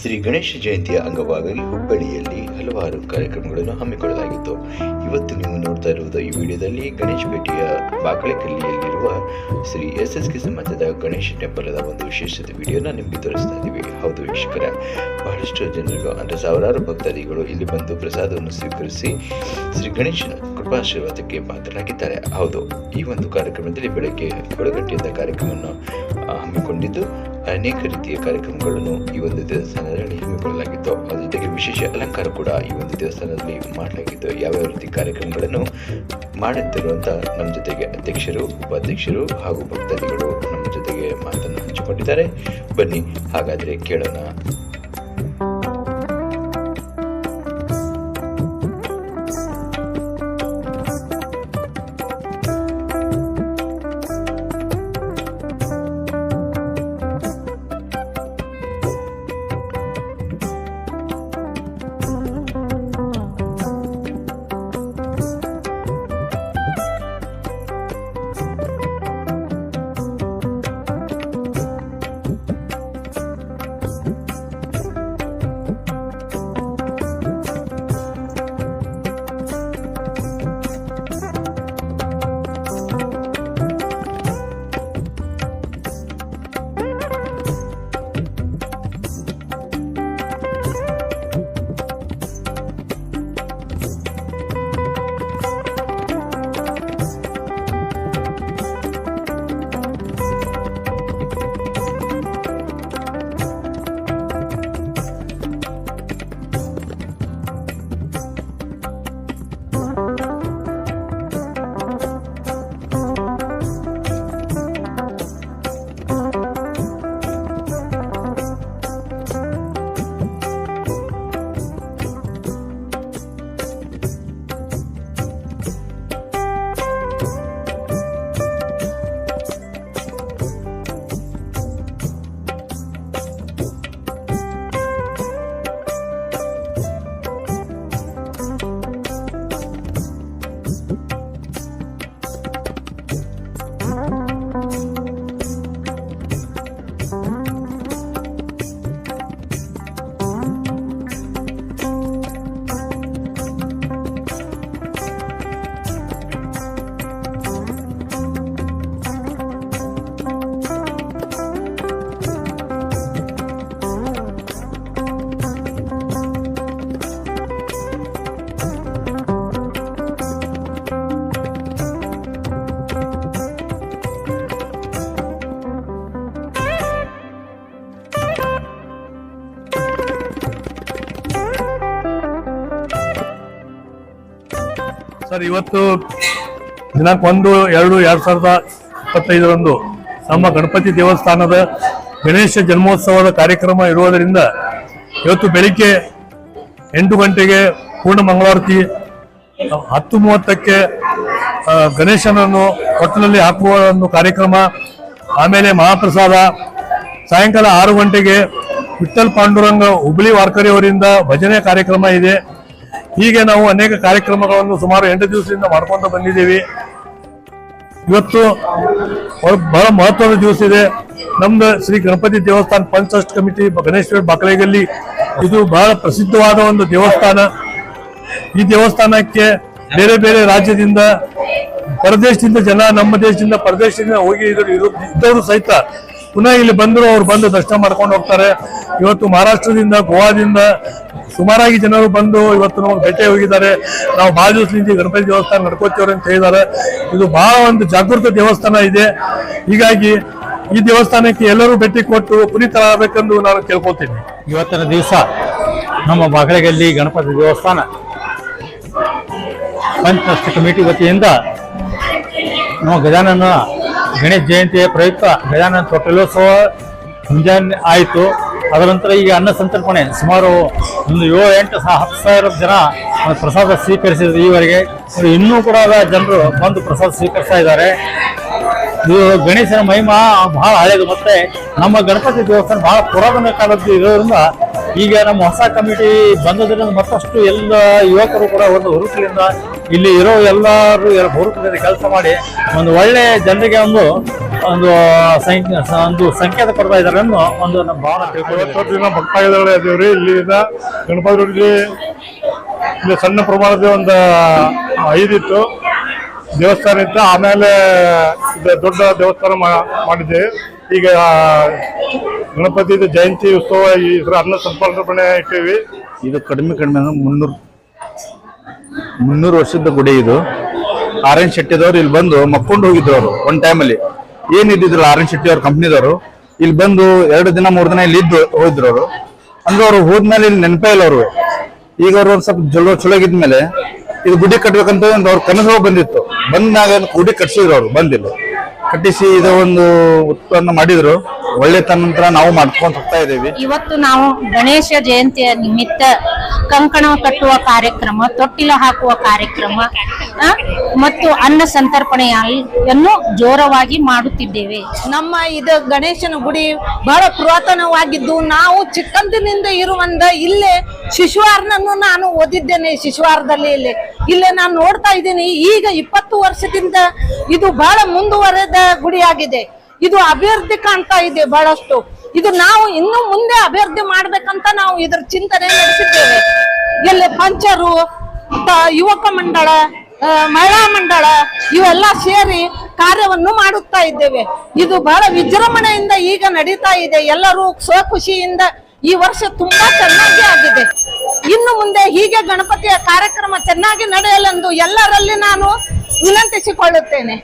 ಶ್ರೀ ಗಣೇಶ ಜಯಂತಿಯ ಅಂಗವಾಗಿ ಹುಬ್ಬಳ್ಳಿಯಲ್ಲಿ ಹಲವಾರು ಕಾರ್ಯಕ್ರಮಗಳನ್ನು ಹಮ್ಮಿಕೊಳ್ಳಲಾಗಿತ್ತು. ಇವತ್ತು ನೀವು ನೋಡ್ತಾ ಇರುವುದು ಈ ವಿಡಿಯೋದಲ್ಲಿ ಗಣೇಶ ಪೇಟೆಯ ಬಾಕಳಕಲ್ಲಿಯಲ್ಲಿರುವ ಶ್ರೀ ಎಸ್ ಎಸ್ ಕೆ ಸಮಾಜದ ಗಣೇಶ ಟೆಂಪಲದ ಒಂದು ವಿಶೇಷತೆ ವಿಡಿಯೋನ ನಿಮಗೆ ತೋರಿಸ್ತಾ ಇದ್ದೀವಿ. ಹೌದು ವೀಕ್ಷಕರ, ಬಹಳಷ್ಟು ಜನರು ಅಂದರೆ ಸಾವಿರಾರು ಭಕ್ತಾದಿಗಳು ಇಲ್ಲಿ ಬಂದು ಪ್ರಸಾದವನ್ನು ಸ್ವೀಕರಿಸಿ ಶ್ರೀ ಗಣೇಶನ ಕೃಪಾಶೀರ್ವಾದಕ್ಕೆ ಪಾತ್ರರಾಗಿದ್ದಾರೆ. ಹೌದು, ಈ ಒಂದು ಕಾರ್ಯಕ್ರಮದಲ್ಲಿ ಬೆಳಗ್ಗೆ ಏಳು ಕಾರ್ಯಕ್ರಮವನ್ನು ಹಮ್ಮಿಕೊಂಡಿದ್ದು ಅನೇಕ ರೀತಿಯ ಕಾರ್ಯಕ್ರಮಗಳನ್ನು ಈ ಒಂದು ದೇವಸ್ಥಾನದಲ್ಲಿ ಹಮ್ಮಿಕೊಳ್ಳಲಾಗಿತ್ತು. ಅದರ ಜೊತೆಗೆ ವಿಶೇಷ ಅಲಂಕಾರ ಕೂಡ ಈ ಒಂದು ದೇವಸ್ಥಾನದಲ್ಲಿ ಮಾಡಲಾಗಿತ್ತು. ಯಾವ್ಯಾವ ರೀತಿ ಕಾರ್ಯಕ್ರಮಗಳನ್ನು ಮಾಡುತ್ತಿರುವಂತ ನಮ್ಮ ಜೊತೆಗೆ ಅಧ್ಯಕ್ಷರು, ಉಪಾಧ್ಯಕ್ಷರು ಹಾಗೂ ಭಕ್ತಾದಿಗಳು ನಮ್ಮ ಜೊತೆಗೆ ಮಾತನ್ನು ಹಂಚಿಕೊಂಡಿದ್ದಾರೆ. ಬನ್ನಿ, ಹಾಗಾದ್ರೆ ಕೇಳೋಣ ಸರ್, ಇವತ್ತು ದಿನಾಂಕ ಒಂದು, ಎರಡು ಎರಡು ಸಾವಿರದ ಇಪ್ಪತ್ತೈದರಂದು ನಮ್ಮ ಗಣಪತಿ ದೇವಸ್ಥಾನದ ಗಣೇಶ ಜನ್ಮೋತ್ಸವದ ಕಾರ್ಯಕ್ರಮ ಇರುವುದರಿಂದ ಇವತ್ತು ಬೆಳಿಗ್ಗೆ ಎಂಟು ಗಂಟೆಗೆ ಪೂರ್ಣ ಮಂಗಳಾರತಿ, ಹತ್ತು ಮೂವತ್ತಕ್ಕೆ ಗಣೇಶನನ್ನು ಒಟ್ಟಿನಲ್ಲಿ ಹಾಕುವ ಒಂದು ಕಾರ್ಯಕ್ರಮ, ಆಮೇಲೆ ಮಹಾಪ್ರಸಾದ, ಸಾಯಂಕಾಲ ಆರು ಗಂಟೆಗೆ ವಿಠಲ್ ಪಾಂಡುರಂಗ ಹುಬ್ಳಿ ವಾರ್ಕರಿ ಅವರಿಂದ ಭಜನೆ ಕಾರ್ಯಕ್ರಮ ಇದೆ. ಹೀಗೆ ನಾವು ಅನೇಕ ಕಾರ್ಯಕ್ರಮಗಳನ್ನು ಸುಮಾರು ಎಂಟು ದಿವಸದಿಂದ ಮಾಡ್ಕೊಂತ ಬಂದಿದ್ದೀವಿ. ಇವತ್ತು ಬಹಳ ಮಹತ್ವದ ದಿವಸ ಇದೆ. ನಮ್ದು ಶ್ರೀ ಗಣಪತಿ ದೇವಸ್ಥಾನ ಪಂಚಾಯತ್ ಕಮಿಟಿ ಗಣೇಶ್ವರ ಬಾಕಳೆಗಲ್ಲಿ ಇದು ಬಹಳ ಪ್ರಸಿದ್ಧವಾದ ಒಂದು ದೇವಸ್ಥಾನ. ಈ ದೇವಸ್ಥಾನಕ್ಕೆ ಬೇರೆ ಬೇರೆ ರಾಜ್ಯದಿಂದ, ಪರದೇಶದಿಂದ ಜನ ನಮ್ಮ ದೇಶದಿಂದ, ಪರದೇಶದಿಂದ ಹೋಗಿ ಇದ್ದವರು ಸಹಿತ ಪುನಃ ಇಲ್ಲಿ ಬಂದರು, ಅವ್ರು ಬಂದು ದರ್ಶನ ಮಾಡ್ಕೊಂಡು ಹೋಗ್ತಾರೆ. ಇವತ್ತು ಮಹಾರಾಷ್ಟ್ರದಿಂದ, ಗೋವಾದಿಂದ ಸುಮಾರಾಗಿ ಜನರು ಬಂದು ಇವತ್ತು ನಾವು ಭೇಟಿ ಹೋಗಿದ್ದಾರೆ. ನಾವು ಬಾಲ ದಿವಸದಿಂದ ಗಣಪತಿ ದೇವಸ್ಥಾನ ನಡ್ಕೋತೀವ್ರಿ ಅಂತ ಹೇಳಿದ್ದಾರೆ. ಇದು ಬಹಳ ಒಂದು ಜಾಗೃತ ದೇವಸ್ಥಾನ ಇದೆ. ಹೀಗಾಗಿ ಈ ದೇವಸ್ಥಾನಕ್ಕೆ ಎಲ್ಲರೂ ಭೇಟಿ ಕೊಟ್ಟು ಪುನೀತರಾಗಬೇಕೆಂದು ನಾನು ಕೇಳ್ಕೊತೀನಿ ಇವತ್ತಿನ ದಿವಸ ನಮ್ಮ ಬಾಗಲಗಲ್ಲಿ ಗಣಪತಿ ದೇವಸ್ಥಾನ ಪಂಚಾಯತ್ ಕಮಿಟಿ ವತಿಯಿಂದ ನಮ್ಮ ಗಜಾನನ ಗಣೇಶ ಜಯಂತಿಯ ಪ್ರಯುಕ್ತ ಗಜಾನನ ತೊಟ್ಟಲೋತ್ಸವ ಮುಂಜಾನೆ ಆಯಿತು. ಅದರ ನಂತರ ಈಗ ಅನ್ನ ಸಂತರ್ಪಣೆ ಸುಮಾರು ಒಂದು ಏಳು, ಎಂಟು, ಸಹ ಹತ್ತು ಸಾವಿರ ಜನ ಪ್ರಸಾದ ಸ್ವೀಕರಿಸಿದ್ರು ಈವರೆಗೆ. ಇನ್ನೂ ಕೂಡ ಜನರು ಬಂದು ಪ್ರಸಾದ ಸ್ವೀಕರಿಸ್ತಾ ಇದ್ದಾರೆ. ಇದು ಗಣೇಶನ ಮಹಿಮಾ ಬಹಳ ಹಳೆಯದು ಮತ್ತೆ ನಮ್ಮ ಗಣಪತಿ ದೇವಸ್ಥಾನ ಬಹಳ ಪುರಾತನ ಕಾಲದ್ದು ಇರೋದ್ರಿಂದ ಈಗ ನಮ್ಮ ಹೊಸ ಕಮಿಟಿ ಬಂದದ್ರಿಂದ ಮತ್ತಷ್ಟು ಎಲ್ಲ ಯುವಕರು ಕೂಡ ಒಂದು ಹುರುಪಿನಿಂದ ಇಲ್ಲಿ ಇರೋ ಎಲ್ಲರೂ ಎಲ್ಲ ಹುರುಪಿನಿಂದ ಕೆಲಸ ಮಾಡಿ ಒಂದು ಒಳ್ಳೆ ಜನರಿಗೆ ಒಂದು ಒಂದು ಸಂಖ್ಯೆ ಒಂದು ಸಂಕೇತ ಕೊಡ್ತಾ ಇದ್ದಾರೆ ಅನ್ನೋ ಒಂದು ನಮ್ಮ ಭಾವನೆ ತಿಳ್ಕೊಂಡಿದ್ದೀವಿ ಭಕ್ತಾದಿಗಳು ಇದ್ದೀವ್ರಿ ಇಲ್ಲಿಂದ ಗಣಪತಿ ಇಲ್ಲಿ ಸಣ್ಣ ಪ್ರಮಾಣದ ಒಂದು ಐದಿತ್ತು. ದೇವಸ್ಥಾನ ಇತ್ತು. ಆಮೇಲೆ ದೊಡ್ಡ ದೇವಸ್ಥಾನ ಮಾಡಿದ್ದೆ. ಮಾಡಿದ್ದೇವೆ ಈಗ ಗಣಪತಿ ಜಯಂತಿ ಉತ್ಸವ ಈ ಇದ್ರ ಅನ್ನ ಸಂಪರ್ಕಣೆ ಇಟ್ಟೀವಿ. ಇದು ಕಡಿಮೆ ಕಡಿಮೆ ಅಂದ್ರೆ ಮುನ್ನೂರು ಮುನ್ನೂರು ವರ್ಷದ ಗುಡಿ ಇದು. ಆರ್ ಎನ್ ಶೆಟ್ಟಿದವ್ರು ಇಲ್ಲಿ ಬಂದು ಮಕ್ಕೊಂಡು ಹೋಗಿದ್ರು ಅವರು ಒಂದ್ ಟೈಮಲ್ಲಿ ಏನಿದ್ದಿದ್ರಲ್ಲ ಆರ್ ಎನ್ ಶೆಟ್ಟಿ ಅವ್ರ ಕಂಪ್ನಿದವರು? ಇಲ್ಲಿ ಬಂದು ಎರಡು ದಿನ, ಮೂರು ದಿನ ಇಲ್ಲಿ ಇದ್ದು ಹೋದ್ರು ಅವರು. ಅಂದ್ರೆ ಅವ್ರು ಹೋದ್ಮೇಲೆ ಇಲ್ಲಿ ನೆನಪೇ ಇಲ್ಲ ಅವರು. ಈಗ ಅವ್ರು ಒಂದ್ ಸ್ವಲ್ಪ ಜಲೋ ಚಲೋ ಆಗಿದ್ಮೇಲೆ ಇದು ಗುಡಿ ಕಟ್ಬೇಕಂತ ಒಂದು ಅವ್ರ ಕನಸು ಬಂದಿತ್ತು. ಬಂದಾಗ ಗುಡಿ ಕಟ್ಸಿದ್ರು ಅವ್ರು, ಬಂದಿಲ್ಲ. ಕಟ್ಟಿಸಿ ಇದು ಒಂದು ಉತ್ಪನ್ನ ಮಾಡಿದ್ರು. ಒಳ್ಳೆ ತನ್ನಂತರ ನಾವು ಮಾಡ್ಕೊಂಡ್ ಹೋಗ್ತಾ ಇದೀವಿ. ಇವತ್ತು ನಾವು ಗಣೇಶ ಜಯಂತಿಯ ನಿಮಿತ್ತ ಕಂಕಣ ಕಟ್ಟುವ ಕಾರ್ಯಕ್ರಮ, ತೊಟ್ಟಿಲ ಹಾಕುವ ಕಾರ್ಯಕ್ರಮ ಮತ್ತು ಅನ್ನ ಸಂತರ್ಪಣೆಯನ್ನು ಜೋರವಾಗಿ ಮಾಡುತ್ತಿದ್ದೇವೆ. ನಮ್ಮ ಇದು ಗಣೇಶನ ಗುಡಿ ಬಹಳ ಪುರಾತನವಾಗಿದ್ದು, ನಾವು ಚಿಕ್ಕಂದಿನಿಂದ ಇರುವಂತ ಇಲ್ಲೇ ಶಿಶುವಾರನನ್ನು ನಾನು ಓದಿದ್ದೇನೆ ಶಿಶುವಾರದಲ್ಲಿ ಇಲ್ಲಿ. ಇಲ್ಲೇ ನಾನು ನೋಡ್ತಾ ಇದ್ದೀನಿ, ಈಗ ಇಪ್ಪತ್ತು ವರ್ಷದಿಂದ ಇದು ಬಹಳ ಮುಂದುವರೆದ ಗುಡಿಯಾಗಿದೆ. ಇದು ಅಭಿವೃದ್ಧಿ ಕಾಣ್ತಾ ಇದೆ ಬಹಳಷ್ಟು. ಇದು ನಾವು ಇನ್ನು ಮುಂದೆ ಅಭಿವೃದ್ಧಿ ಮಾಡ್ಬೇಕಂತ ನಾವು ಇದ್ರ ಚಿಂತನೆ ನಡೆಸಿದ್ದೇವೆ. ಇಲ್ಲಿ ಪಂಚರು ಯುವಕ ಮಂಡಳ ಮಹಿಳಾ ಮಂಡಳ, ಇವೆಲ್ಲ ಸೇರಿ ಕಾರ್ಯವನ್ನು ಮಾಡುತ್ತಾ ಇದ್ದೇವೆ. ಇದು ಬಹಳ ವಿಜೃಂಭಣೆಯಿಂದ ಈಗ ನಡೀತಾ ಇದೆ. ಎಲ್ಲರೂ ಸ್ವಖುಷಿಯಿಂದ ಈ ವರ್ಷ ತುಂಬಾ ಚೆನ್ನಾಗಿ ಆಗಿದೆ. ಇನ್ನು ಮುಂದೆ ಹೀಗೆ ಗಣಪತಿಯ ಕಾರ್ಯಕ್ರಮ ಚೆನ್ನಾಗಿ ನಡೆಯಲೆಂದು ಎಲ್ಲರಲ್ಲಿ ನಾನು ವಿನಂತಿಸಿಕೊಳ್ಳುತ್ತೇನೆ.